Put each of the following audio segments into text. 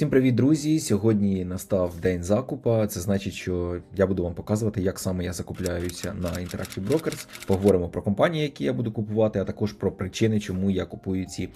Всім привіт, друзі! Сьогодні настав день закупа. Це значить, що я буду вам показувати, як саме я закупляюся на Interactive Brokers. Поговоримо про компанії, які я буду купувати, а також про причини, чому я купую ці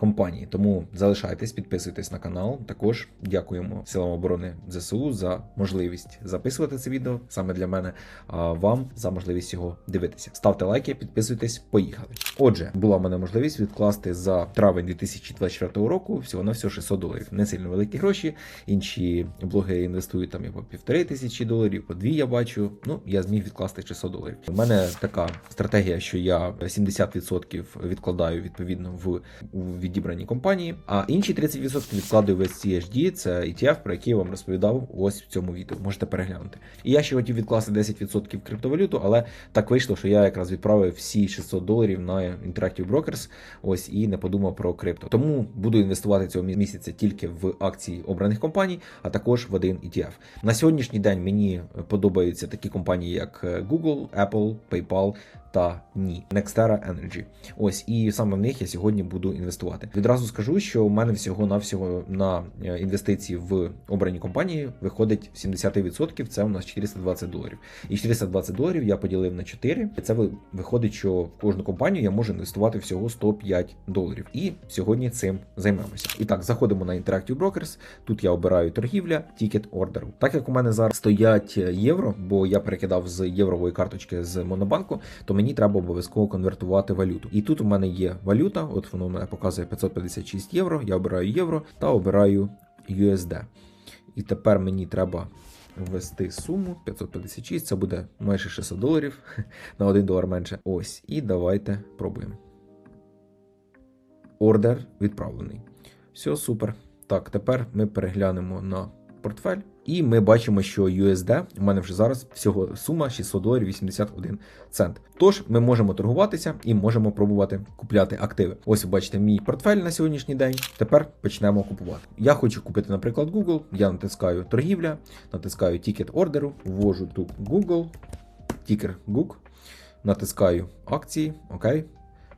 компанії. Тому залишайтесь, підписуйтесь на канал. Також дякуємо силам оборони ЗСУ за можливість записувати це відео саме для мене. А вам за можливість його дивитися. Ставте лайки, підписуйтесь, поїхали. Отже, була в мене можливість відкласти за травень 2024 року всього на всього 600 доларів. Не сильно великі гроші. Інші блогери інвестують там і по півтори тисячі доларів, по дві я бачу. Ну я зміг відкласти 600 доларів. У мене така стратегія, що я 70% відкладаю відповідно в у відібрані компанії, а інші 30% відкладаю в CHD, це ETF, про який я вам розповідав ось в цьому відео. Можете переглянути. І я ще хотів відкласти 10% в криптовалюту, але так вийшло, що я якраз відправив всі 600 доларів на Interactive Brokers, ось і не подумав про крипто. Тому буду інвестувати цього місяця тільки в акції обраних компаній, а також в один ETF. На сьогоднішній день мені подобаються такі компанії, як Google, Apple, PayPal та ні, Nextera Energy. Ось і саме в них я сьогодні буду інвестувати. Відразу скажу, що у мене всього навсього на інвестиції в обрані компанії виходить 70%, Це у нас 420 доларів. І 420 доларів я поділив на 4. Це виходить, що в кожну компанію я можу інвестувати всього 105 доларів. І сьогодні цим займемося. І так, заходимо на Interactive Brokers. Тут я обираю торгівля, тікет ордеру. Так як у мене зараз стоять євро, бо я перекидав з єврової карточки з Монобанку, то мені треба обов'язково конвертувати валюту. І тут у мене є валюта, от воно мене показує 556 євро. Я обираю євро та обираю USD. І тепер мені треба ввести суму 556, це буде майже 600 доларів на 1 долар менше. Ось. І давайте пробуємо. Ордер відправлений. Все, супер. Так, тепер ми переглянемо на портфель. І ми бачимо, що USD у мене вже зараз всього сума 600 доларів 81 цент. Тож ми можемо торгуватися і можемо пробувати купляти активи. Ось ви бачите мій портфель на сьогоднішній день. Тепер почнемо купувати. Я хочу купити, наприклад, Google. Я натискаю торгівля, натискаю тікет ордеру, ввожу тут Google, тікер GOOG, натискаю акції. Окей.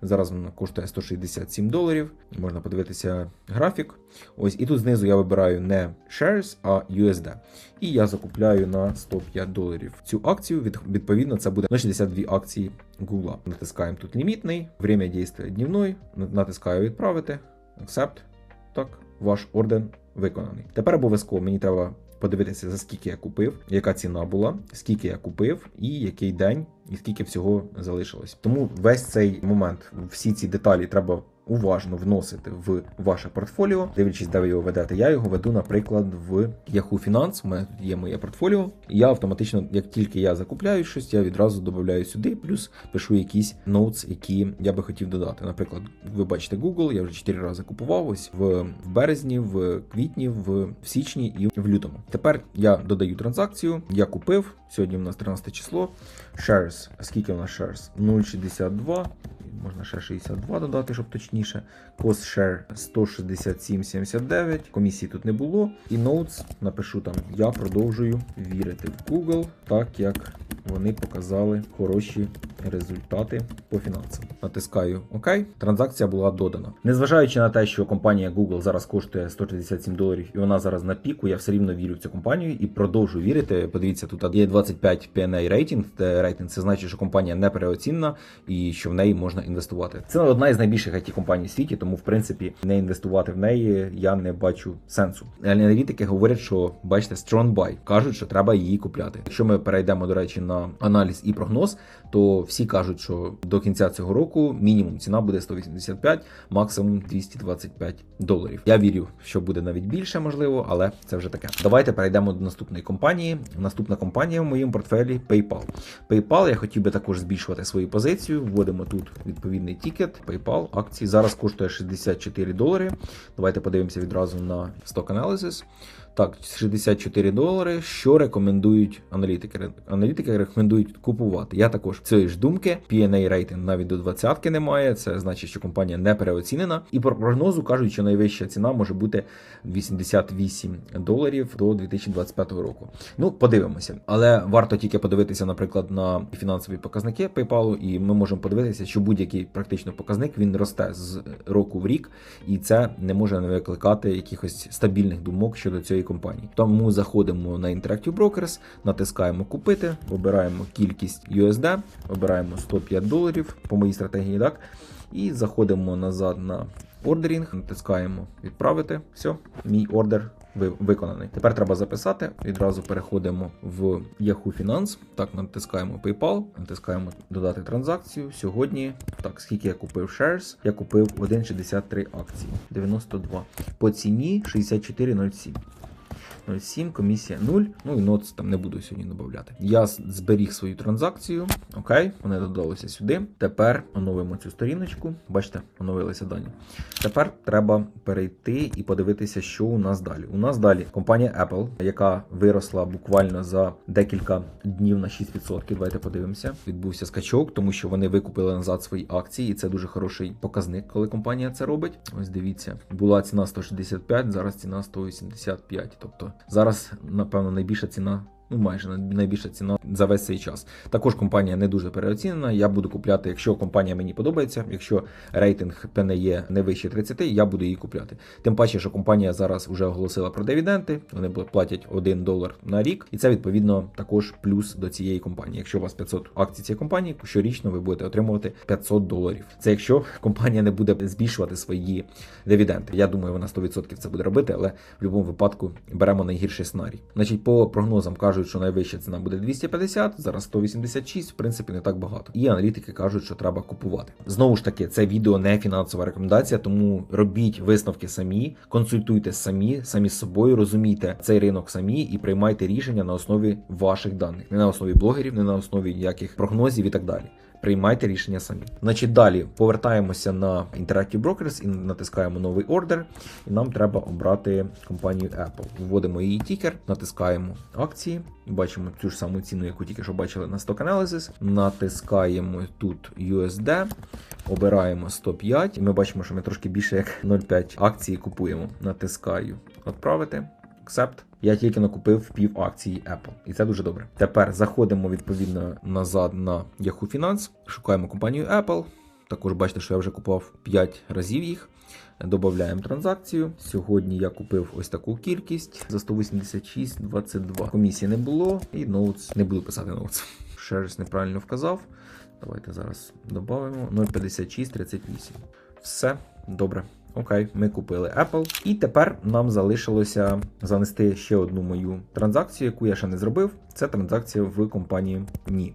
Зараз вона коштує 167 доларів. Можна подивитися графік. Ось і тут знизу я вибираю не shares, а USD. І я закупляю на 105 доларів цю акцію. Відповідно, це буде на 62 акції Google. Натискаємо тут лімітний, время дійства днівної. Натискаю відправити. Accept. Так, ваш орден виконаний. Тепер обов'язково мені треба подивитися, за скільки я купив, яка ціна була, скільки я купив, і який день, і скільки всього залишилось. Тому весь цей момент, всі ці деталі треба уважно вносити в ваше портфоліо, дивлячись, де ви його ведете. Я його веду, наприклад, в Yahoo Finance. У мене тут є моє портфоліо. Я автоматично, як тільки я закупляю щось, я відразу додаю сюди, плюс пишу якісь ноутс, які я би хотів додати. Наприклад, ви бачите Google, я вже 4 рази купував ось в, березні, в квітні, в, в січні і в лютому. Тепер я додаю транзакцію. Я купив. Сьогодні у нас 13 число. Shares. Скільки у нас shares? 0,62 можна ще 62 додати, щоб точніше. Cost share 167,79. Комісії тут не було. І notes напишу там: я продовжую вірити в Google, так як вони показали хороші результати по фінансам. Натискаю ОК. Транзакція була додана. Незважаючи на те, що компанія Google зараз коштує 167 доларів, і вона зараз на піку, я все рівно вірю в цю компанію і продовжую вірити. Подивіться, тут є 25 PNA рейтинг. Рейтинг це значить, що компанія не переоцінена і що в неї можна інвестувати. Це одна із найбільших it компаній в світі, тому в принципі не інвестувати в неї я не бачу сенсу. Аналітики говорять, що бачите, strong buy. кажуть, що треба її купляти. Якщо ми перейдемо, до речі, на аналіз і прогноз, то всі кажуть, що до кінця цього року мінімум ціна буде 185, максимум 225 доларів. Я вірю, що буде навіть більше, можливо, але це вже таке. Давайте перейдемо до наступної компанії. Наступна компанія в моєму портфелі PayPal. PayPal я хотів би також збільшувати свою позицію. Вводимо тут відповідний тікет. PayPal акції зараз коштує 64 долари. Давайте подивимося відразу на Stock Analysis. Так, 64 долари. Що рекомендують аналітики? Аналітики рекомендують купувати. Я також цієї ж думки. P&A рейтинг навіть до 20 немає. Це значить, що компанія не переоцінена. І по прогнозу кажуть, що найвища ціна може бути 88 доларів до 2025 року. Ну, подивимося, але варто тільки подивитися, наприклад, на фінансові показники PayPal, і ми можемо подивитися, що будь-який практично показник він росте з року в рік, і це не може не викликати якихось стабільних думок щодо цієї компанії. Тому заходимо на Interactive Brokers, натискаємо купити, обираємо кількість USD, обираємо 105 доларів по моїй стратегії, так і заходимо назад на ордерінг, натискаємо відправити. Все, мій ордер виконаний. Тепер треба записати. Відразу переходимо в Yahoo Finance. Так, натискаємо PayPal, натискаємо додати транзакцію. Сьогодні, так, скільки я купив shares? Я купив 1,63 акції, 92. По ціні 64,07. 0,7, комісія 0. Ну і ноц там не буду сьогодні додати. Я зберіг свою транзакцію. Окей, вони додалися сюди. Тепер оновимо цю сторіночку. Бачите, оновилися дані. Тепер треба перейти і подивитися, що у нас далі. У нас далі компанія Apple, яка виросла буквально за декілька днів на 6%. Давайте подивимося. Відбувся скачок, тому що вони викупили назад свої акції, і це дуже хороший показник, коли компанія це робить. Ось дивіться, була ціна 165, зараз ціна 185. Тобто зараз, напевно, найбільша ціна. Ну, майже найбільша ціна за весь цей час. Також компанія не дуже переоцінена. Я буду купляти, якщо компанія мені подобається, якщо рейтинг PNE не вище 30, я буду її купляти. Тим паче, що компанія зараз вже оголосила про дивіденди, вони платять 1 долар на рік, і це відповідно також плюс до цієї компанії. Якщо у вас 500 акцій цієї компанії, щорічно ви будете отримувати 500 доларів. Це якщо компанія не буде збільшувати свої дивіденди. Я думаю, вона 100% це буде робити, але в будь-якому випадку беремо найгірший сценарій. Значить, по прогнозам кажуть, що найвища ціна буде 250, зараз 186, в принципі, не так багато. І аналітики кажуть, що треба купувати. Знову ж таки, це відео не фінансова рекомендація, тому робіть висновки самі, консультуйте самі, самі з собою, розумійте цей ринок самі і приймайте рішення на основі ваших даних, не на основі блогерів, не на основі ніяких прогнозів і так далі. Приймайте рішення самі. Значить, далі повертаємося на Interactive Brokers і натискаємо новий ордер. І нам треба обрати компанію Apple. Вводимо її тікер, натискаємо акції. Бачимо цю ж саму ціну, яку тільки що бачили на Stock Analysis. Натискаємо тут USD, обираємо 105. І ми бачимо, що ми трошки більше як 0,5 акції купуємо. Натискаю відправити. Accept. Я тільки накупив пів акції Apple, і це дуже добре. Тепер заходимо відповідно назад на Yahoo Finance, шукаємо компанію Apple. Також бачите, що я вже купував 5 разів їх. Додаємо транзакцію. Сьогодні я купив ось таку кількість за 186,22. Комісії не було, і ноутс не буду писати ноутс. Раз неправильно вказав. Давайте зараз додамо 0,5638. Все добре. Окей, ми купили Apple. І тепер нам залишилося занести ще одну мою транзакцію, яку я ще не зробив. Це транзакція в компанії Ні.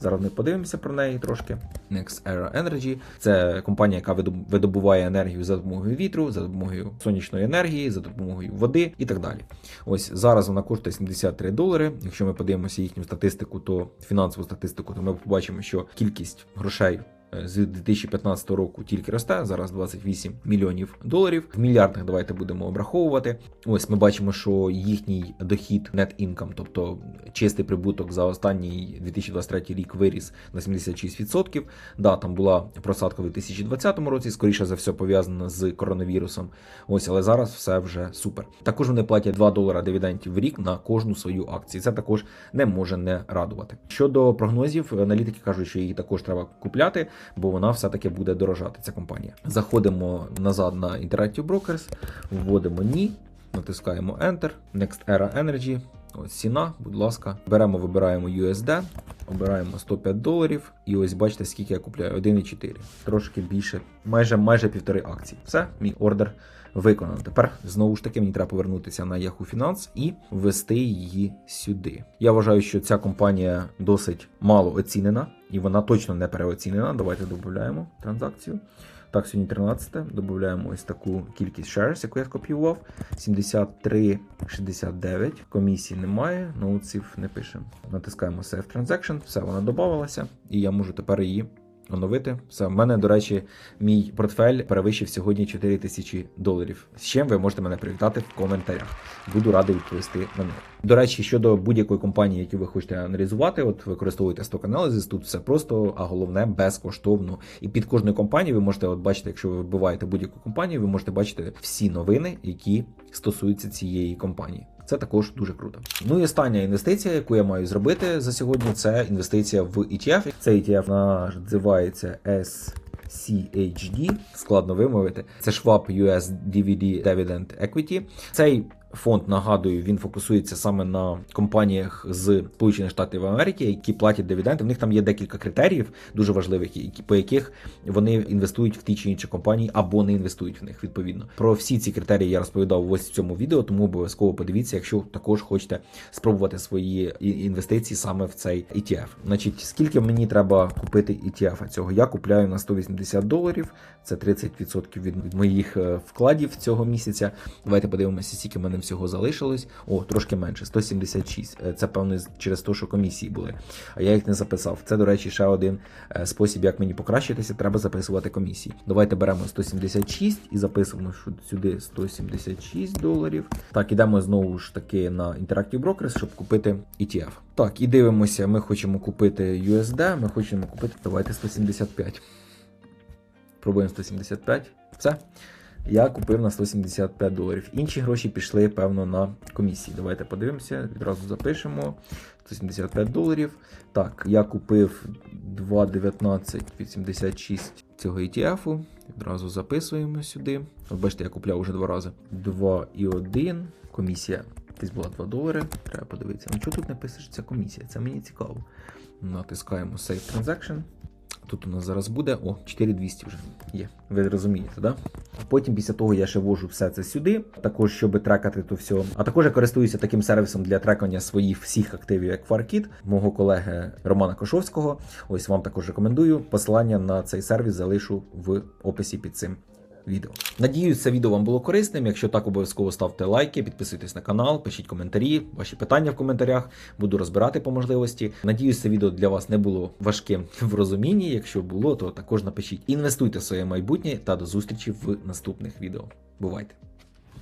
Зараз ми подивимося про неї трошки. Next Era Energy. Це компанія, яка видоб- видобуває енергію за допомогою вітру, за допомогою сонячної енергії, за допомогою води і так далі. Ось зараз вона коштує 73 долари. Якщо ми подивимося їхню статистику, то фінансову статистику, то ми побачимо, що кількість грошей з 2015 року тільки росте. Зараз 28 мільйонів доларів. В мільярдах давайте будемо обраховувати. Ось ми бачимо, що їхній дохід net income, тобто чистий прибуток за останній 2023 рік виріс на 76%. Да, там була просадка в 2020 році, скоріше за все пов'язана з коронавірусом. Ось, але зараз все вже супер. Також вони платять 2 долара дивідендів в рік на кожну свою акцію. Це також не може не радувати. Щодо прогнозів, аналітики кажуть, що її також треба купляти, бо вона все-таки буде дорожати. Ця компанія. Заходимо назад на Interactive Brokers, вводимо ні, натискаємо Enter, Next Era Energy. Ось ціна, будь ласка. Беремо, вибираємо USD, обираємо 105 доларів. І ось бачите, скільки я купляю: 1,4. Трошки більше, майже майже півтори акції. Все, мій ордер виконано. Тепер знову ж таки мені треба повернутися на Yahoo Finance і ввести її сюди. Я вважаю, що ця компанія досить мало оцінена, і вона точно не переоцінена. Давайте додаємо транзакцію. Так, сьогодні 13, додаємо ось таку кількість shares, яку я скопіював. 73,69. Комісії немає, ноутсів не пишемо. Натискаємо Save Transaction, все, вона додавалася, і я можу тепер її оновити. Все, в мене, до речі, мій портфель перевищив сьогодні 4 тисячі доларів. З чим ви можете мене привітати в коментарях. Буду радий відповісти на них. До речі, щодо будь-якої компанії, яку ви хочете аналізувати, от використовуйте Analysis, тут все просто, а головне безкоштовно. І під кожною компанією ви можете от бачити, якщо ви вбиваєте будь-яку компанію, ви можете бачити всі новини, які стосуються цієї компанії. Це також дуже круто. Ну і остання інвестиція, яку я маю зробити за сьогодні, це інвестиція в ETF. Цей ETF називається S. CHD, складно вимовити. Це Schwab US Dividend Equity. Цей Фонд нагадую, він фокусується саме на компаніях з Сполучених Штатів Америки, які платять дивіденди. В них там є декілька критеріїв, дуже важливих, по яких вони інвестують в ті чи інші компанії або не інвестують в них. Відповідно про всі ці критерії я розповідав ось в цьому відео, тому обов'язково подивіться, якщо також хочете спробувати свої інвестиції саме в цей ETF. Значить, скільки мені треба купити ETF цього? Я купляю на 180 доларів. Це 30% від моїх е, вкладів цього місяця. Давайте подивимося, скільки в мене всього залишилось. О, трошки менше 176. Е, Це певно через те, що комісії були. А я їх не записав. Це, до речі, ще один е, спосіб, як мені покращитися. Треба записувати комісії. Давайте беремо 176 і записуємо сюди 176 доларів. Так, ідемо знову ж таки на Interactive Brokers, щоб купити ETF. Так, і дивимося. Ми хочемо купити USD, ми хочемо купити. Давайте 175. Пробуємо 175. Все. Я купив на 175 доларів. Інші гроші пішли, певно, на комісії. Давайте подивимося, відразу запишемо. 175 доларів. Так, я купив 2,1986 цього ETF. Відразу записуємо сюди. От бачите, я купляв уже два рази. 2,1. Комісія. Десь була 2 долари. Треба подивитися. Ну чого тут не пише, комісія? Це мені цікаво. Натискаємо Save Transaction. Тут у нас зараз буде о 4200 вже є. Ви розумієте, да? Потім після того я ще ввожу все це сюди, також щоб трекати то все. А також я користуюся таким сервісом для трекання своїх всіх активів, як FarKit, мого колеги Романа Кошовського. Ось вам також рекомендую. Посилання на цей сервіс залишу в описі під цим відео. Надіюсь, це відео вам було корисним. Якщо так, обов'язково ставте лайки, підписуйтесь на канал, пишіть коментарі, ваші питання в коментарях. Буду розбирати по можливості. Надіюсь, це відео для вас не було важким в розумінні. Якщо було, то також напишіть. Інвестуйте в своє майбутнє та до зустрічі в наступних відео. Бувайте!